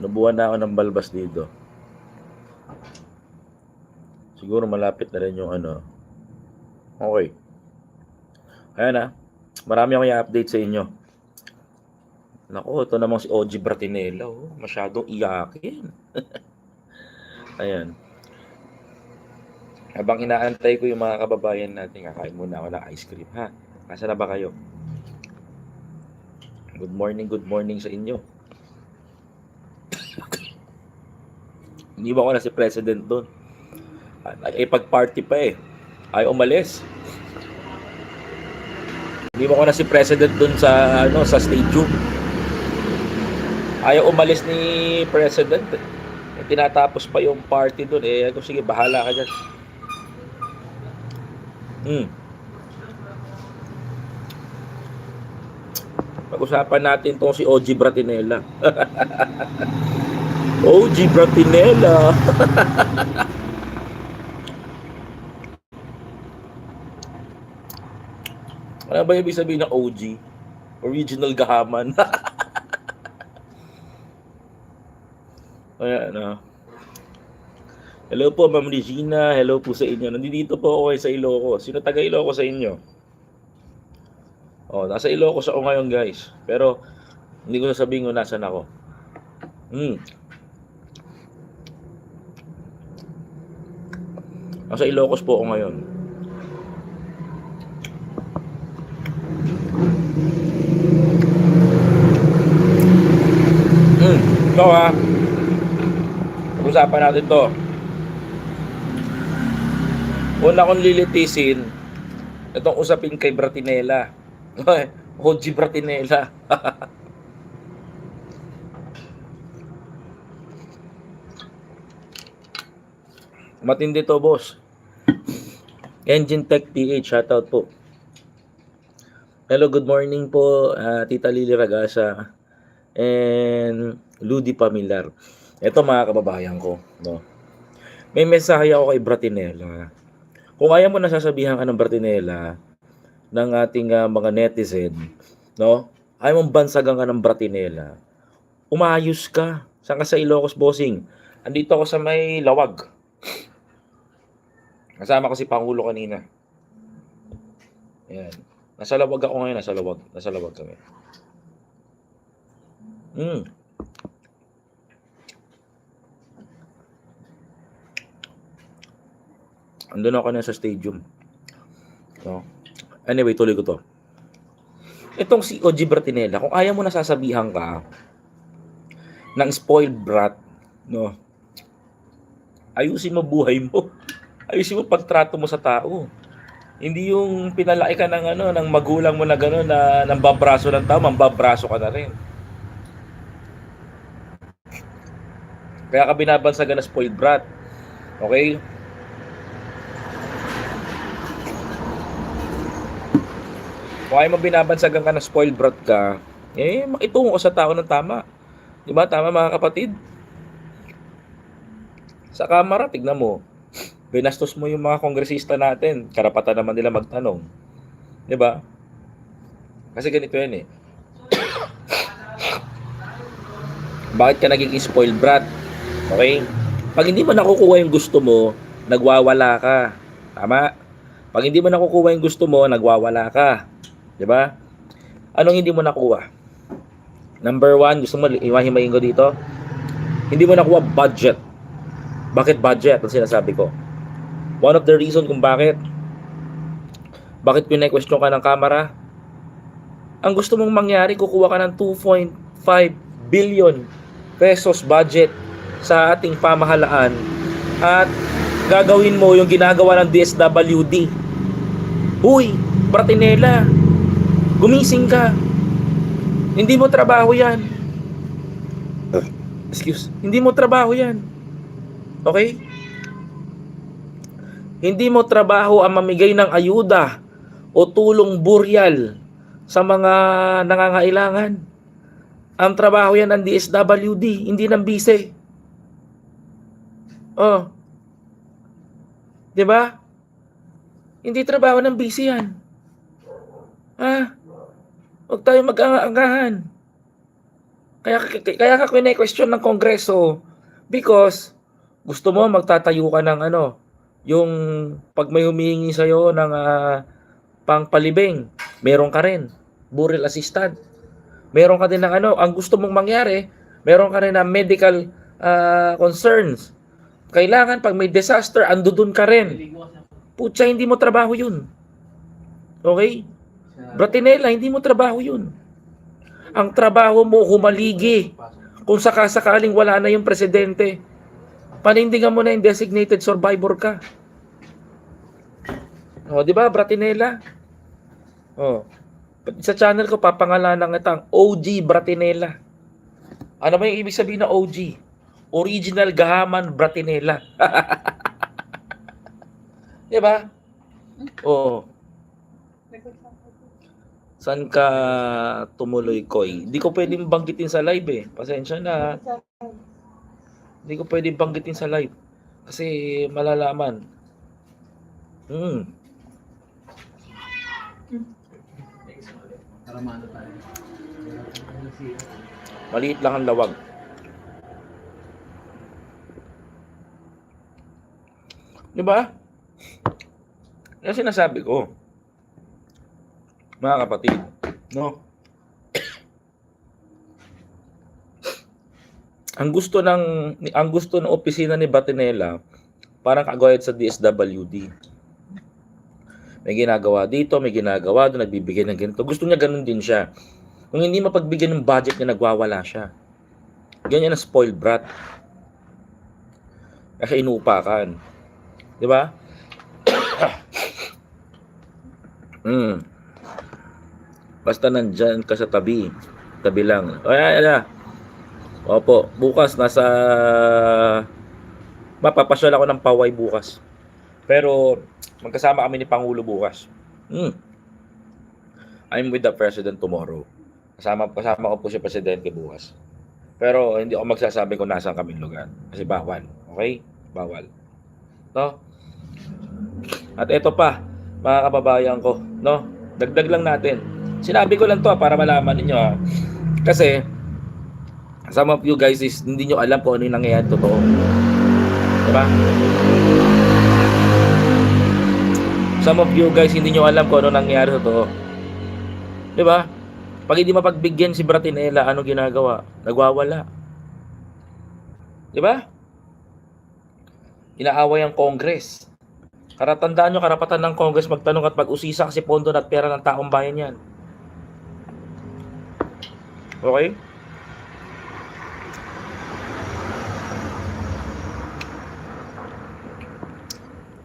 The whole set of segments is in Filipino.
Inubuhan na ako ng balbas dito. Siguro malapit na rin yung ano. Okay. Ayan na. Marami akong i-update sa inyo. Nako, ito namang si OG Bratinella. Oh. Masyadong iyakin. Ayan. Habang inaantay ko yung mga kababayan natin, kakain muna ako ng ice cream, ha? Nasa na ba kayo? Good morning, good morning sa inyo. Hindi ba ako na si President doon? Ay, pag-party pa eh. Ay, umalis. Hindi ba ako na si President doon sa, ano, sa stadium? Ayaw umalis ni President. eh. Eh, tinatapos pa yung party doon. Eh, ako, sige, bahala ka dyan. Hmm. Pag-usapan natin tong si OG Bratinella. OG Bratinella. ano ba yung ibig sabihin ng OG? Original Gahaman. Ayan, ano. Hello po, Ma'am Regina. Hello po sa inyo. Nandito po ako sa Ilocos. Sino taga Ilocos sa inyo? Oh, nasa Ilocos ako ngayon, guys. Pero hindi ko sasabihin kung nasan ako. Hmm. Nasa Ilocos po ako ngayon. Hmm. Ito ha. Pag-usapan natin to. Una kong lilitisin, itong usapin kay Bratinella. OG Bratinella. Matindi to, boss. Engine Tech PH, shoutout po. Hello, good morning po, ah, Tita Lily Ragasa and Ludi Pamilar. Ito mga kababayan ko, no. May mensahe ako kay Bratinella. Kung ayaw mo nasasabihan ka ng Bratinella ng ating ah, mga netizen, no? Ayaw mong bansagan ka ng Bratinella. Umayos ka. Saan ka sa Ilocos, bossing? Andito ako sa may lawag. Kasama ko si Pangulo kanina. Ayan. Nasa lawag ako ngayon, nasa lawag. Nasa lawag kami. Hmm. Andun ako na sa stadium. So, anyway, tuloy ko to. Itong si OG Bratinella, kung ayaw mo nasasabihan ka ng spoiled brat, no, ayusin mo buhay mo. Ayusin mo pagtrato mo sa tao. Hindi yung pinalaki ka ng ano ng magulang mo na gano'n na nang babraso ng tao, mambabraso ka na rin. Kaya ka binabansagan na spoiled brat. Okay? Kung ayaw mo binabansagan ka na spoiled brat ka, eh, makitungo sa tao ng tama. Di ba? Tama mga kapatid? Sa kamera, tignan mo. Binastos mo yung mga kongresista natin. Karapatan naman nila magtanong. Di ba? Kasi ganito yan eh. Bakit ka nagiging spoiled brat? Okay? Pag hindi mo nakukuha yung gusto mo, nagwawala ka. Tama? Pag hindi mo nakukuha yung gusto mo, nagwawala ka. Di ba? Anong hindi mo nakuha? Number one, gusto mo imahimayin ko dito? Hindi mo nakuha budget. Bakit budget? Ang sinasabi ko. One of the reason kung bakit bakit pinay-question ka ng camera? Ang gusto mong mangyari, kukuha ka ng 2.5 billion pesos budget sa ating pamahalaan at gagawin mo yung ginagawa ng DSWD. Huy, Bratinella, gumising ka. Hindi mo trabaho yan. Excuse. Hindi mo trabaho yan. Okay? Hindi mo trabaho ang mamigay ng ayuda o tulong buryal sa mga nangangailangan. Ang trabaho yan ng DSWD, hindi ng bise. Oh. 'Di ba? Hindi trabaho ng bise yan. Ha? Huwag tayo mag-aangahan. Kaya, kaya ka kine-question ng Kongreso because gusto mo magtatayo ka ng ano, yung pag may humihingi sa'yo ng ah, pangpalibing, meron ka rin. Burial assistant. Meron ka din ng ano, ang gusto mong mangyari, meron ka rin ng medical ah, concerns. Kailangan pag may disaster, ando dun ka rin. Putya, hindi mo trabaho yun. Okay? Bratinela, hindi mo trabaho yun. Ang trabaho mo, humaligi. Kung sakasakaling wala na yung presidente, panindigan mo na yung designated survivor ka. O, di ba, Bratinela? O, sa channel ko, papangalanan kitang OG Bratinela. Ano ba yung ibig sabihin na OG? Original Gahaman Bratinela. di ba? Oo. Saan ka tumuloy, Koy? Hindi ko pwedeng banggitin sa live eh. Pasensya na. Hindi ko pwedeng banggitin sa live. Kasi malalaman. Hmm. Maliit lang ang lawag. Di ba? Yan sinasabi ko. Mga kapatid, no? Ang gusto ng ang gusto ng opisina ni Batinela parang kagayad sa DSWD. May ginagawa dito, may ginagawa doon, nagbibigay ng ganito. Gusto niya ganun din siya. Kung hindi mapagbigyan ng budget niya, nagwawala siya. Ganyan ang spoiled brat. Kasi inuupakan. Di ba? mm. Basta nandyan ka sa tabi. Tabi lang. Ay, ay, ay. Opo, bukas nasa mapapasyal ako ng Paway bukas. Pero magkasama kami ni Pangulo bukas. Hmm. I'm with the President tomorrow. Kasama, kasama ko po si Presidente bukas. Pero hindi ako magsasabi kung nasaan kami lugar. Kasi bawal. Okay? Bawal. No? At ito pa, mga kababayan ko, no? Dagdag lang natin. Sinabi ko lang to ah, para malaman ninyo ha. Kasi some of you guys is hindi nyo alam kung ano yung nangyayari totoo. Diba? Some of you guys hindi nyo alam kung ano nangyayari totoo. Diba? Pag hindi mapagbigyan si Bratinela, ano ginagawa? Nagwawala. Diba? Inaaway ang Congress. Karatandaan nyo, karapatan ng Congress magtanong at pag-usisa kasi pondo at pera ng taong bayan yan. Okay?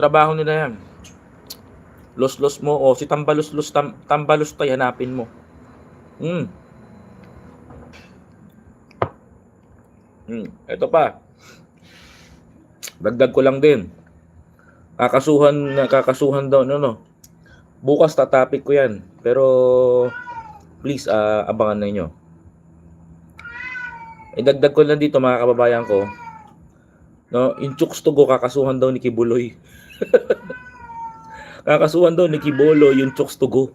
Trabaho nila yan. Los-los mo, o si Tambalos-los, tam, Tambalos tayo, hanapin mo. Hmm. Hmm. Ito pa. Dagdag ko lang din. Kakasuhan, kakasuhan daw, no, no. Bukas tatapik ko yan. Pero, please, ah, abangan na inyo. Idagdag ko lang dito mga kababayan ko. No, yung chooks to go kakasuhan daw ni Kibuloy. kakasuhan daw ni Kibolo yung chooks to go.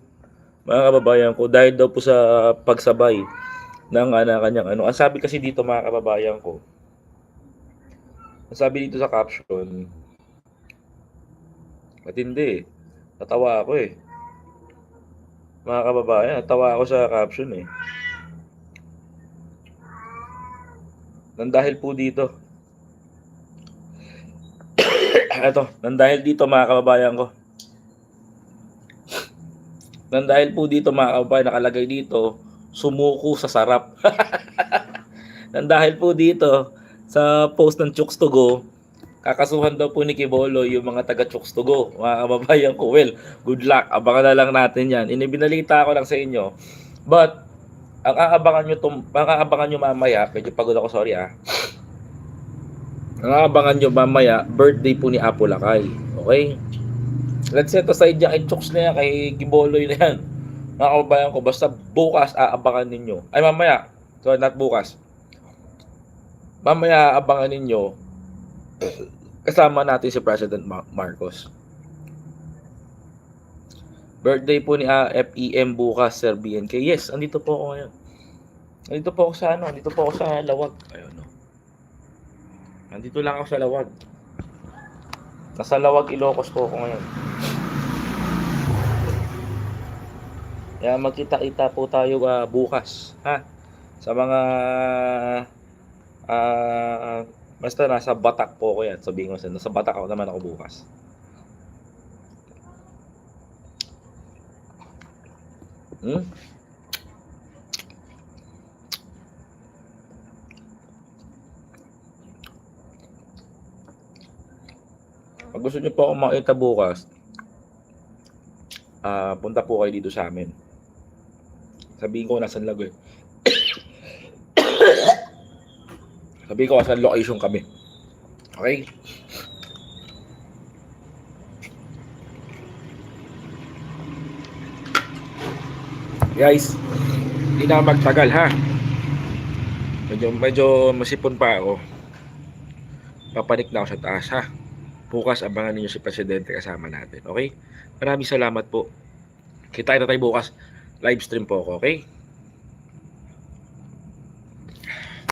Mga kababayan ko dahil daw po sa pagsabay ng ana kanyang ano. Ang sabi kasi dito mga kababayan ko. Ang sabi dito sa caption. Matindi. Natawa ako eh. Mga kababayan, natawa ako sa caption eh. Nang dahil po dito. Ito, nang dahil dito mga kababayan ko. Nang dahil po dito mga kababayan, nakalagay dito, sumuko sa sarap. nang dahil po dito, sa post ng Chooks to Go, kakasuhan daw po ni Kibolo yung mga taga Chooks to Go. Mga kababayan ko, well, good luck. Abangan na lang natin yan. Inibinalita ko lang sa inyo. But, ang aabangan nyo, tum- ang aabangan nyo mamaya, medyo pagod ako, sorry ah. Ang aabangan nyo mamaya, birthday po ni Apo Lakay. Okay? Let's set aside yan kay Chooks na yan, kay Giboloy na yan. Mga kababayan ko, basta bukas aabangan ninyo. Ay mamaya, so not bukas. Mamaya aabangan ninyo, kasama natin si President Mar- Marcos. Birthday po ni ah, FEM bukas, Sir BNK. Yes, andito po ako ngayon. Nandito po ako sa ano, nandito po ako sa Lawag. Ayun, no. Nandito lang ako sa Lawag. Nasa Lawag, Ilocos po ako ngayon. Kaya magkita-kita po tayo ah, bukas, ha? Sa mga ah basta nasa Batak po ako yan. Sabihin ko sa nasa Batak ako naman ako bukas. Hmm? Pag gusto niyo po akong makita bukas, ah punta po kayo dito sa amin. Sabihin ko nasan lago eh. Sabihin ko saan location kami. Okay? Guys, hindi na magtagal ha. Medyo, medyo masipon pa ako. Papanik na ako sa taas ha. Bukas abangan niyo si Presidente kasama natin. Okay? Maraming salamat po. Kita na tayo bukas. Live stream po ako, okay?